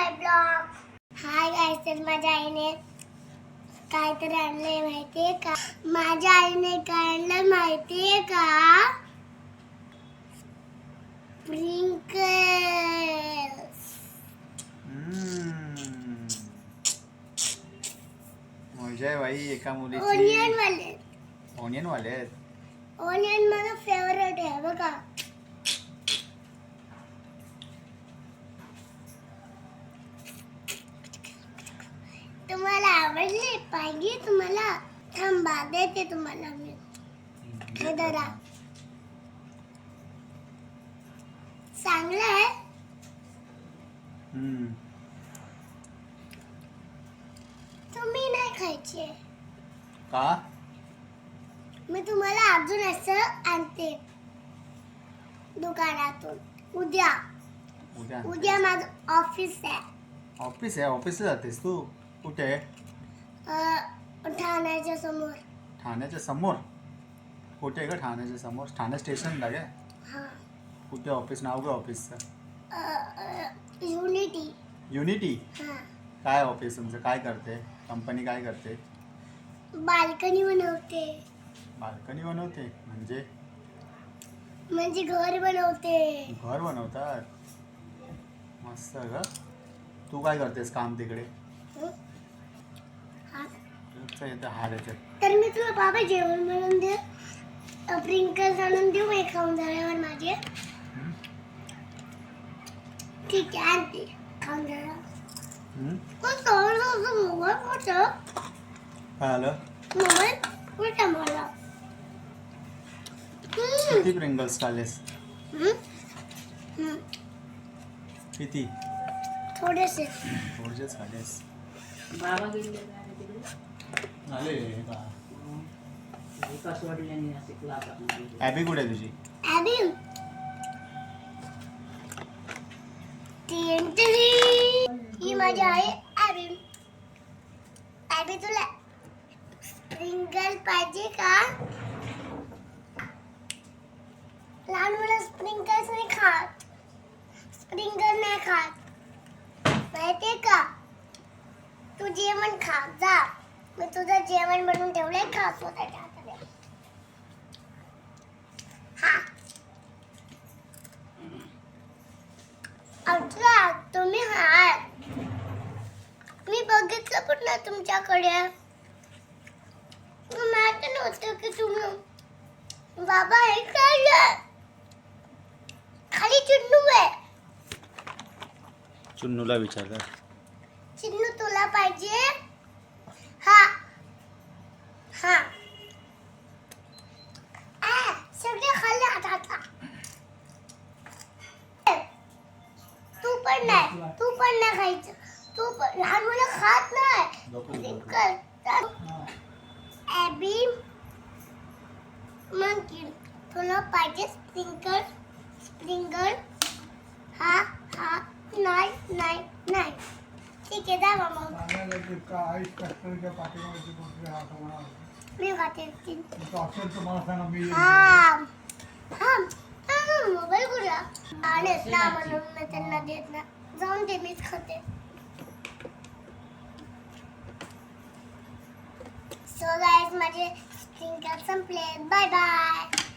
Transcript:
माय blog hi guys तर माझ्या आईने काहीतरी आणलंय माहितीये का माझ्या आईने काय आणलंय माहितीये का प्रिंकल्स मजा आहे बाई एका ओनियन वाले ओनियन वाले आहेत ओनियन माझं फेवरेट आहे बघा आवडले पाहिजे तुम्हाला थांबा देते तुम्हाला मी. हे धरा. चांगलं आहे. तुम्ही नाही खायचे का? मी तुम्हाला अजून असं आणते. दुकानातून. उद्या. उद्या. उद्या माझं ऑफिस आहे. ऑफिस आहे ऑफिसला जातेस तू? कुठे? अं, ठाण्याच्या समोर. ठाण्याच्या समोर? कुठे आहे का ठाण्याच्या समोर? ठाणे स्टेशनला काय हा. कुठे ऑफिस? नाव काय ऑफिसचं? युनिटी. युनिटी? हा. काय ऑफिस तुमचं? काय करते? कंपनी काय करते? बाल्कनी बनवते. बाल्कनी बनवते? म्हणजे? म्हणजे घर बनवते. घर बनवतात? मस्त ग. तू काय करतेस काम तिकडे? हं? तुझं येतं हार याच्यात तर मी तुला बाबा जेवण बनवून दे प्रिंकल्स आणून देऊ हे खाऊन झाल्यावर माझे? ठीक आहे आणते. खाऊन झाल्यावर हं? पण थोडंसं मोबाईल कुठं? काय आलं मोबाईल कुठं मला? हम्म. किती प्रिंगल्स खाल्लेस? हम्म. हम्म. किती? थोडेसे. थोडेच खाल्लेस. बाबा आले ॲबी कुठे आहे तुझी? ही माझी आहे ॲबी ॲबी तुला स्प्रिंगल पाहिजे का? लहान मुलं स्प्रिंकल्स नाही खात. स्प्रिंकल नाही खात. माहितीये का? तू जेवण खा जा. मी तुझं जेवण बनवून ठेवलंय खा स्वतःच्या हाताने. हा. तुम्ही हात मी बघितलं पण ना तुमच्याकडे. माहिती नव्हतं की तुम्ही बाबा हे काय आहे? खाली चिन्नू आहे चुन्नूला विचारतात चिन्नू तुला पाहिजे? पण नाही. तू पण नाही खायचं. तू पण लहान मुलं खात नाही. कर ॲबी मंकी तुला पाहिजे स्प्रिंकल स्प्रिंकल हा हा नाही नाही नाही. ठीक आहे जा मग. मी खाते. हा हा आणत ना म्हणून मी त्यांना देत ना. जाऊन दे मीच खाते. सो गाईज माझे स्प्रिंकल संपले. Bye bye